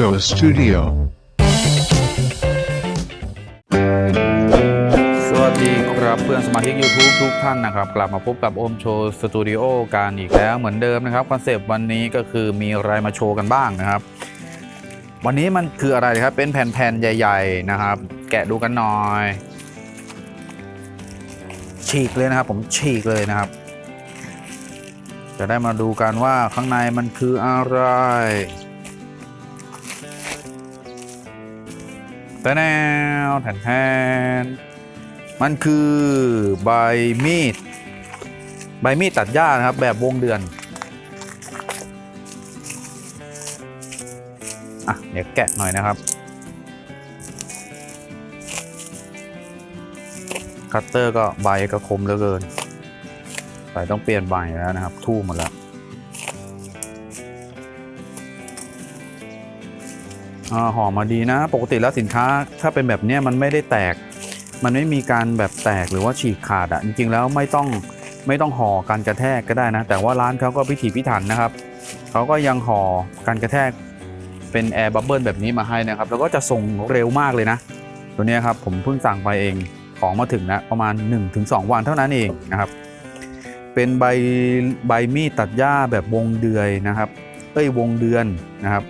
Show Studio. สวัสดีครับเพื่อนสมาชิก YouTube ทุกท่านนะครับ กลับมาพบกับโอมโชว์สตูดิโอกันอีกแล้วเหมือนเดิมนะครับคอนเซปต์วันนี้ก็คือมีอะไรมาโชว์กันบ้างนะครับ วันนี้มันคืออะไรครับ เป็นแผ่นๆ ใหญ่ ๆ นะครับ แกะดูกันหน่อย ฉีกเลยนะครับ ผมฉีกเลยนะครับจะได้มาดูกันว่าข้างในมันคืออะไร แต่แนวแทนแทนมันคือใบมีด ใบมีดตัดหญ้านะครับ แบบวงเดือน อะ เดี๋ยวแกะหน่อยนะครับ คัตเตอร์ก็ใบก็คมเหลือเกินใบต้องเปลี่ยนใบแล้วนะครับ ทู่หมดแล้ว อ่าห่อมาดีนะ ปกติแล้วสินค้าถ้าเป็นแบบเนี้ยมันไม่ได้แตก มันไม่มีการแบบแตกหรือว่าฉีกขาดอะ่ะจริงๆแล้วไม่ต้องไม่ต้องห่อการกระแทกก็ได้นะ แต่ว่าร้านเขาก็พิถีพิถันนะครับเขาก็ยังห่อการกระแทกเป็นแอร์บับเบิลแบบนี้มาให้นะครับ แล้วก็จะส่งเร็วมากเลยนะ ตัวนี้ครับผมเพิ่งสั่งไปเองของมาถึงนะประมาณ 1-2 วันเท่านั้นเองนะครับ เป็นใบใบมีดตัดหญ้าแบบวงเดือยนะครับ เอ้ยวงเดือนนะครับ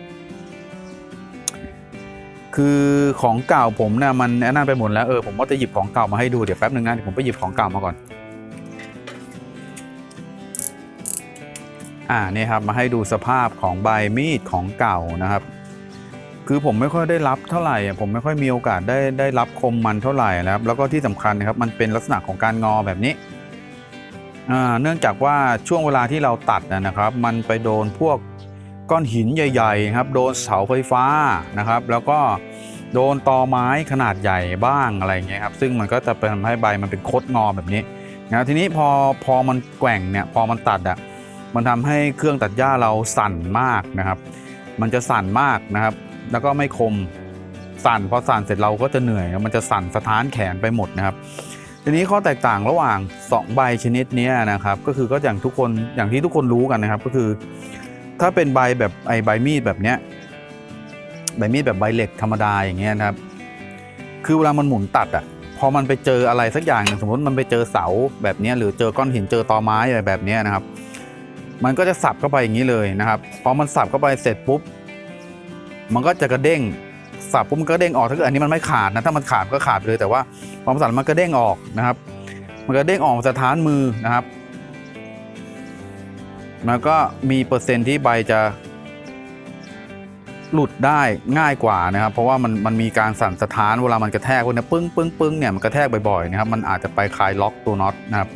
คือของเก่าผมเนี่ยมันนั่นไปหมดแล้วเออผมว่าจะหยิบของเก่ามาให้ดูเดี๋ยวแป๊บนึงนะเดี๋ยวผมไปหยิบของเก่ามาก่อน อ่านี่ครับมาให้ดูสภาพของใบมีดของเก่านะครับ คือผมไม่ค่อยได้รับเท่าไหร่อะผมไม่ค่อยมีโอกาสได้ได้รับคมมันเท่าไหร่นะครับ แล้วก็ที่สำคัญนะครับมันเป็นลักษณะของการงอแบบนี้อ่าเนื่องจากว่าช่วงเวลาที่เราตัดนะครับ มันไปโดนพวก ก้อนหินใหญ่ๆครับโดนเสาไฟฟ้านะครับ แล้วก็โดนตอไม้ขนาดใหญ่บ้างอะไรเงี้ยครับซึ่งมันก็จะทำให้ใบมันเป็นคดงอแบบนี้นะทีนี้พอพอมันแกว่งเนี่ยพอมันตัดอะมันทำให้เครื่องตัดหญ้าเราสั่นมากนะครับ มันจะสั่นมากนะครับ แล้วก็ไม่คมสั่นพอสั่นเสร็จเราก็จะเหนื่อย มันจะสั่นสะท้านแขนไปหมดนะครับ ทีนี้ข้อแตกต่างระหว่าง 2 ใบชนิดนี้นะครับ ก็คือก็อย่างทุกคนอย่างที่ทุกคนรู้กันนะครับ ก็คือ ถ้าเป็นใบแบบไอใบมีดแบบเนี้ยใบมีดแบบใบเหล็กธรรมดาอย่างเงี้ยนะครับ คือเวลามันหมุนตัดอะพอมันไปเจออะไรสักอย่างหนึ่งสมมติมันไปเจอเสาแบบนี้หรือเจอก้อนหินเจอตอไม้อะไรแบบนี้นะครับ มันก็จะสับเข้าไปอย่างนี้เลยนะครับพอมันสับเข้าไปเสร็จปุ๊บ มันก็จะกระเด้งสับปุ๊บมันก็เด้งออกถ้าเกิดอันนี้มันไม่ขาดนะถ้ามันขาดก็ขาดไปเลยแต่ว่าพอมันสับมันก็เด้งออกนะครับ มันก็เด้งออกสถานมือนะครับ มันก็มีเปอร์เซ็นต์ที่ใบจะ หลุดได้ง่ายกว่านะครับ เพราะว่ามันมันมีการสั่นสะท้านเวลามันกระแทกพวกนี้ปึ้งปึ้งปึ้งเนี่ยมันกระแทกบ่อยๆนะครับมันอาจจะไปคลายล็อกตัวน็อตนะครับ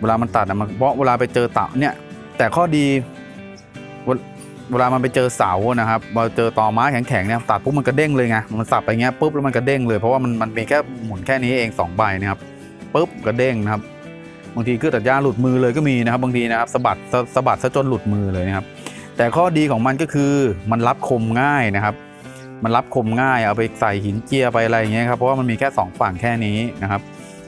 เวลามันตัดนะมันเพราะเวลาไปเจอเต่าเนี่ย แต่ข้อดีเวลามันไปเจอเสานะครับพอเจอตอไม้แข็งๆเนี่ยตัดปุ๊บมันกระเด้งเลยไง มันสับไปเงี้ยปุ๊บแล้วมันกระเด้งเลย เพราะว่ามันมันมีแค่หมุนแค่นี้เองสองใบนะครับปุ๊บกระเด้งนะครับ บางทีเครื่องตัดหญ้าหลุดมือเลยก็มีนะครับ บางทีนะครับสะบัดสะสะบัดซะจนหลุดมือเลยนะครับ แต่ข้อดีของมันก็คือมันรับคมง่ายนะครับ มันรับคมง่ายเอาไปใส่หินเจียไปอะไรอย่างเงี้ยครับเพราะว่ามันมีแค่สองฝั่งแค่นี้นะครับ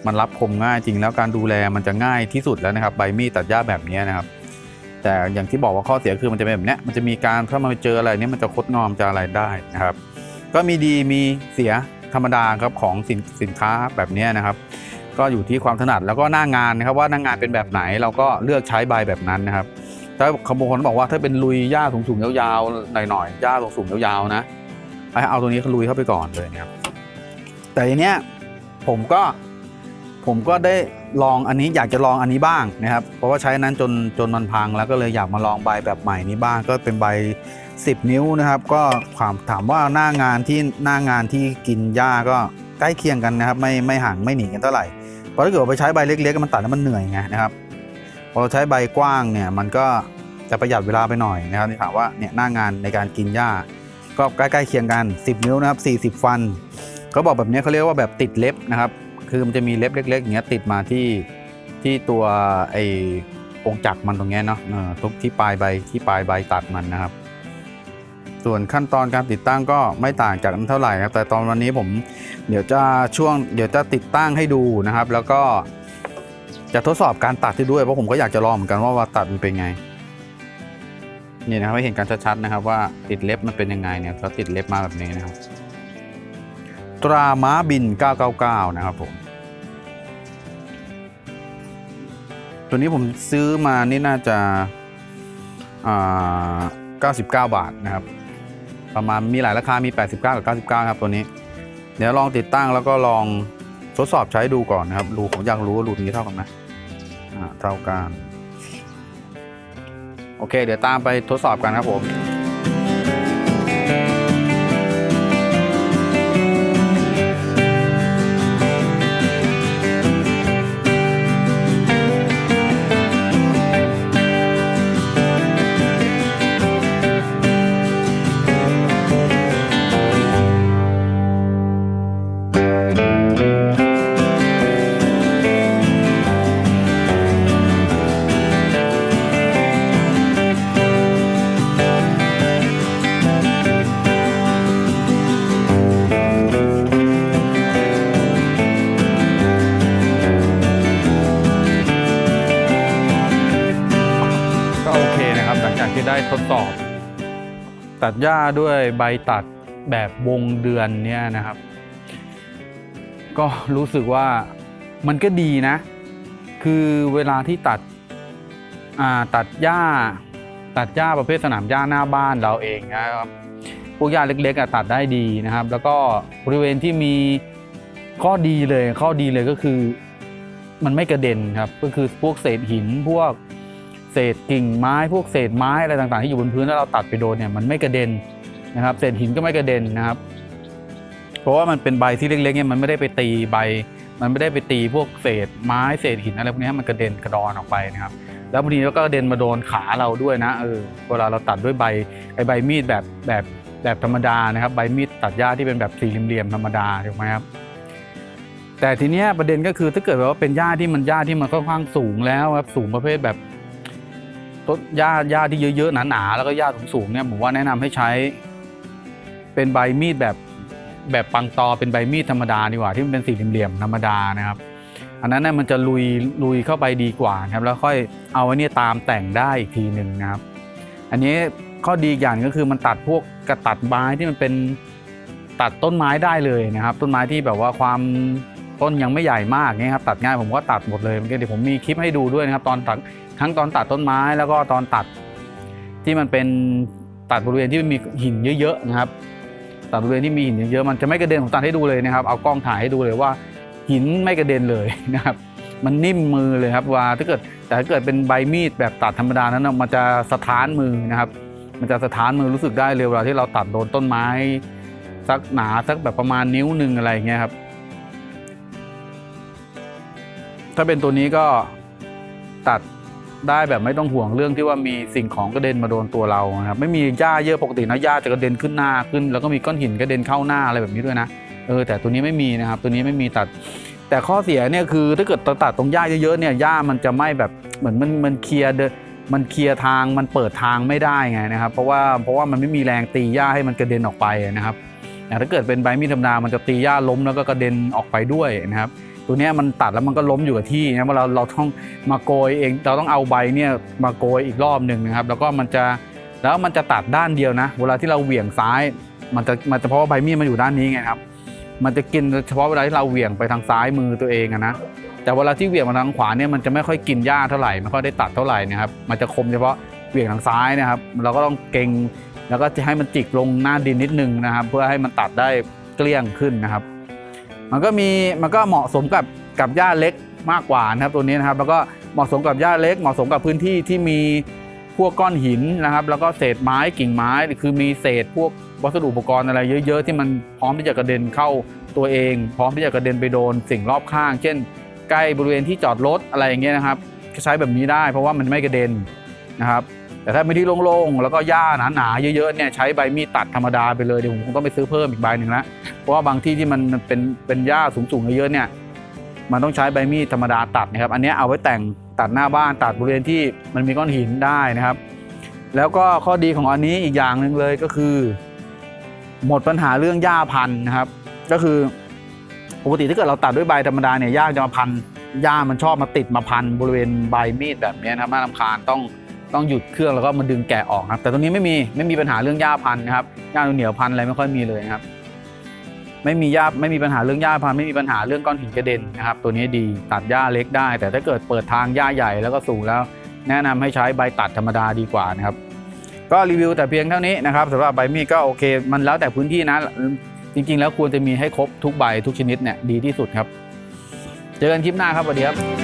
มันรับคมง่ายจริงแล้วการดูแลมันจะง่ายที่สุดแล้วนะครับ ใบมีดตัดหญ้าแบบนี้นะครับ แต่อย่างที่บอกว่าข้อเสียคือมันจะเป็นแบบเนี้ยมันจะมีการถ้ามันไปเจออะไรเนี้ยมันจะคดงอมจะอะไรได้นะครับ ก็มีดีมีเสียธรรมดาครับของสินสินค้าแบบนี้นะครับ ก็อยู่ที่ความถนัดแล้วก็หน้างานนะครับว่าหน้างานเป็นแบบไหนเราก็เลือกใช้ใบแบบนั้นนะครับถ้าขบางคนบอกว่าถ้าเป็นลุยหญ้าสูงๆยาวๆหน่อยๆหญ้าสูงๆยาวๆนะให้เอาตัวนี้ลุยเข้าไปก่อนเลยนะครับแต่ทีเนี้ยผมก็ผมก็ได้ลองอันนี้อยากจะลองอันนี้บ้างนะครับ เพราะว่าใช้นั้นจนจนมันพัง แล้วก็เลยอยากมาลองใบแบบใหม่นี้บ้าง ก็เป็นใบ 10 นิ้วนะครับ ก็ความถามว่าหน้างานที่หน้างานที่กินหญ้าก็ใกล้เคียงกันนะครับ ไม่ไม่ห่างไม่หนีกันเท่าไหร่ ราะถ้าเกิดไปใช้ใบเล็กๆมันตัดแล้วมันเหนื่อยไงนะครับ พอเราใช้ใบกว้างเนี่ยมันก็จะประหยัดเวลาไปหน่อยนะครับที่ถามว่าเนี่ยหน้างานในการกินหญ้า ก็ใกล้ๆเคียงกัน 10 นิ้วนะครับ 40 ฟันเขาบอกแบบนี้เขาเรียกว่าแบบติดเล็บนะครับ คือมันจะมีเล็บเล็กๆอย่างเงี้ยติดมาที่ที่ตัวไอ้องค์จักรมันตรงเนี้ยเนาะตรงที่ปลายใบที่ปลายใบตัดมันนะครับ ส่วนขั้นตอนการติดตั้งก็ไม่ต่างจากนั้นเท่าไหร่ครับ แต่ตอนวันนี้ผมเดี๋ยวจะช่วงเดี๋ยวจะติดตั้งให้ดูนะครับ แล้วก็จะทดสอบการตัดที่ด้วยเพราะผมก็อยากจะลองเหมือนกันว่าว่าตัดมันเป็นไงนี่นะครับให้เห็นกันชัดๆนะครับ ว่าติดเล็บมันเป็นยังไงเนี่ยก็ติดเล็บมาแบบนี้นะครับ ตราม้าบิน 999 นะครับผมตัวนี้ผมซื้อมานี่น่าจะ 99 บาทนะครับ ประมาณมีหลายราคา มี 89 กับ 99 ครับตัวนี้ เดี๋ยวลองติดตั้งแล้วก็ลองทดสอบใช้ดูก่อนนะครับ รูผมอยากรู้ว่ารูนี้เท่ากันไหมอ่าเท่ากัน โอเค เดี๋ยวตามไปทดสอบกันครับผม ก็โอเคนะครับ หลังจากที่ได้ทดสอบ ตัดหญ้าด้วยใบตัดแบบวงเดือนเนี่ยนะครับ ก็รู้สึกว่ามันก็ดีนะ คือเวลาที่ตัดตัดหญ้า ตัดหญ้าประเภทสนามหญ้าหน้าบ้านเราเองนะครับพวกหญ้าเล็กๆตัดได้ดีนะครับ แล้วก็บริเวณที่มีข้อดีเลยข้อดีเลยก็คือ มันไม่กระเด็นครับ ก็คือพวกเศษหินพวกเศษกิ่งไม้พวกเศษไม้อะไรต่างๆ ที่อยู่บนพื้นถ้าเราตัดไปโดนเนี่ยมันไม่กระเด็นนะครับ เศษหินก็ไม่กระเด็นนะครับ เพราะว่ามันเป็นใบที่เล็กๆเนี่ยมันไม่ได้ไปตีใบ มันไม่ได้ไปตีพวกเศษไม้เศษหินอะไรพวกนี้มันกระเด็นกระดอนออกไปนะครับ แล้วบางทีก็กระเด็นมาโดนขาเราด้วยนะเออเวลาเราตัดด้วยใบไอใบมีดแบบแบบแบบธรรมดานะครับใบมีดตัดหญ้าที่เป็นแบบสี่เหลี่ยมธรรมดาถูกไหมครับแต่ทีเนี้ยประเด็นก็คือถ้าเกิดว่าเป็นหญ้าที่มันหญ้าที่มันค่อนข้างสูงแล้วครับสูงประเภทแบบต้นหญ้าหญ้าที่เยอะๆหนาๆแล้วก็หญ้าสูงๆเนี่ยผมว่าแนะนำให้ใช้ เป็นใบมีดแบบ แบบปังตอเป็นใบมีดธรรมดาดีกว่าที่มันเป็นสี่เหลี่ยมๆธรรมดานะครับ อันนั้นเนี่ยมันจะลุยลุยเข้าไปดีกว่านะครับแล้วค่อยเอาไอ้เนี่ตามแต่งได้อีกทีหนึ่งนะครับ อันนี้ข้อดีอีกอย่างก็คือมันตัดพวกกระตัดไม้ที่มันเป็นตัดต้นไม้ได้เลยนะครับ ต้นไม้ที่แบบว่าความต้นยังไม่ใหญ่มากเนี่ยครับตัดง่ายผมก็ตัดหมดเลยเมื่อกี้เดี๋ยวผมมีคลิปให้ดูด้วยนะครับ ตอนตัดทั้งตอนตัดต้นไม้แล้วก็ตอนตัดที่มันเป็นตัดบริเวณที่มันมีหินเยอะๆนะครับ ตัดบริเวณที่มีหินเยอะๆมันจะไม่กระเด็นผมตัดให้ดูเลยนะครับ เอากล้องถ่ายให้ดูเลยว่า หินไม่กระเด็นเลยนะครับ มันนิ่มมือเลยครับว่าถ้าเกิดแต่ถ้าเกิดเป็นใบมีดแบบตัดธรรมดานั้นนะมันจะสะท้านมือนะครับ มันจะสะท้านมือรู้สึกได้เลยเวลาที่เราตัดโดนต้นไม้สักหนาสักแบบประมาณนิ้วหนึ่งอะไรอย่างเงี้ยครับ ถ้าเป็นตัวนี้ก็ตัด ได้แบบไม่ต้องห่วงเรื่องที่ว่ามีสิ่งของกระเด็นมาโดนตัวเรานะครับไม่มีหญ้าเยอะปกตินะหญ้าจะกระเด็นขึ้นหน้าขึ้น แล้วก็มีก้อนหินกระเด็นเข้าหน้าอะไรแบบนี้ด้วยนะเออแต่ตัวนี้ไม่มีนะครับตัวนี้ไม่มีตัด แต่ข้อเสียเนี่ยคือถ้าเกิดตัดตรงหญ้าเยอะๆเนี่ยหญ้ามันจะไม่แบบเหมือนมันมันเคลียร์มันเคลียร์ทางมันเปิดทางไม่ได้ไงนะครับ เพราะว่าเพราะว่ามันไม่มีแรงตีหญ้าให้มันกระเด็นออกไปนะครับถ้าเกิดเป็นใบมีดธรรมดามันจะตีหญ้าล้มแล้วก็กระเด็นออกไปด้วยนะครับ ตัวนี้มันตัดแล้วมันก็ล้มอยู่กับที่นะเวลาเราต้องมาโกยเองเราต้องเอาใบเนี่ยมาโกยอีกรอบหนึ่งนะครับ แล้วก็มันจะแล้วมันจะตัดด้านเดียวนะ เวลาที่เราเหวี่ยงซ้าย มันจะมันจะเพราะว่าใบมีดมันอยู่ด้านนี้ไงครับ มันจะกินเฉพาะเวลาที่เราเหวี่ยงไปทางซ้ายมือตัวเองนะแต่เวลาที่เหวี่ยงมาทางขวาเนี่ยมันจะไม่ค่อยกินหญ้าเท่าไหร่ไม่ค่อยได้ตัดเท่าไหร่นะครับมันจะคมเฉพาะเหวี่ยงทางซ้ายนะครับ เราก็ต้องเก่งแล้วก็จะให้มันจิกลงหน้าดินนิดนึงนะครับ เพื่อให้มันตัดได้เกลี้ยงขึ้นนะครับ มันก็มีมันก็เหมาะสมกับกับหญ้าเล็กมากกว่านะครับตัวนี้นะครับ แล้วก็เหมาะสมกับหญ้าเล็ก เหมาะสมกับพื้นที่ที่มีพวกก้อนหินนะครับ แล้วก็เศษไม้กิ่งไม้คือมีเศษพวกวัสดุอุปกรณ์อะไรเยอะๆ ที่มันพร้อมที่จะกระเด็นเข้าตัวเอง พร้อมที่จะกระเด็นไปโดนสิ่งรอบข้าง เช่น ใกล้บริเวณที่จอดรถอะไรอย่างเงี้ยนะครับใช้แบบนี้ได้เพราะว่ามันไม่กระเด็นนะครับ แต่ถ้าไม่ที่โล่งๆ แล้วก็หญ้าหนาๆเยอะๆเนี่ยใช้ใบมีดตัดธรรมดาไปเลยเดี๋ยวผมคงต้องไปซื้อเพิ่มอีกใบหนึ่งละเพราะว่าบางที่ที่มันเป็นเป็นหญ้าสูงๆเยอะๆเนี่ยมันต้องใช้ใบมีดธรรมดาตัดนะครับ อันนี้เอาไว้แต่งตัดหน้าบ้านตัดบริเวณที่มันมีก้อนหินได้นะครับ แล้วก็ข้อดีของอันนี้อีกอย่างหนึ่งเลยก็คือ หมดปัญหาเรื่องหญ้าพันนะครับ ก็คือปกติถ้าเกิดเราตัดด้วยใบธรรมดาเนี่ยหญ้าจะมาพันหญ้ามันชอบมาติดมาพันบริเวณใบมีดแบบนี้นะครับน่ารำคาญต้อง ต้องหยุดเครื่องแล้วก็มาดึงแกะออกครับ แต่ตัวนี้ไม่มีไม่มีปัญหาเรื่องหญ้าพันธุ์นะครับหญ้าเหนียวพันธุ์อะไรไม่ค่อยมีเลยนะครับ ไม่มีหญ้าไม่มีปัญหาเรื่องหญ้าพันธุ์ไม่มีปัญหาเรื่องก้อนหินกระเด็นนะครับ ตัวนี้ดีตัดหญ้าเล็กได้ แต่ถ้าเกิดเปิดทางหญ้าใหญ่แล้วก็สูงแล้ว แนะนำให้ใช้ใบตัดธรรมดาดีกว่านะครับ ก็รีวิวแต่เพียงเท่านี้นะครับสำหรับใบมีดก็โอเค มันแล้วแต่พื้นที่นะจริง ๆ แล้วควรจะมีให้ครบทุกใบทุกชนิดเนี่ยดีที่สุดครับ เจอกันคลิปหน้าครับสวัสดีครับ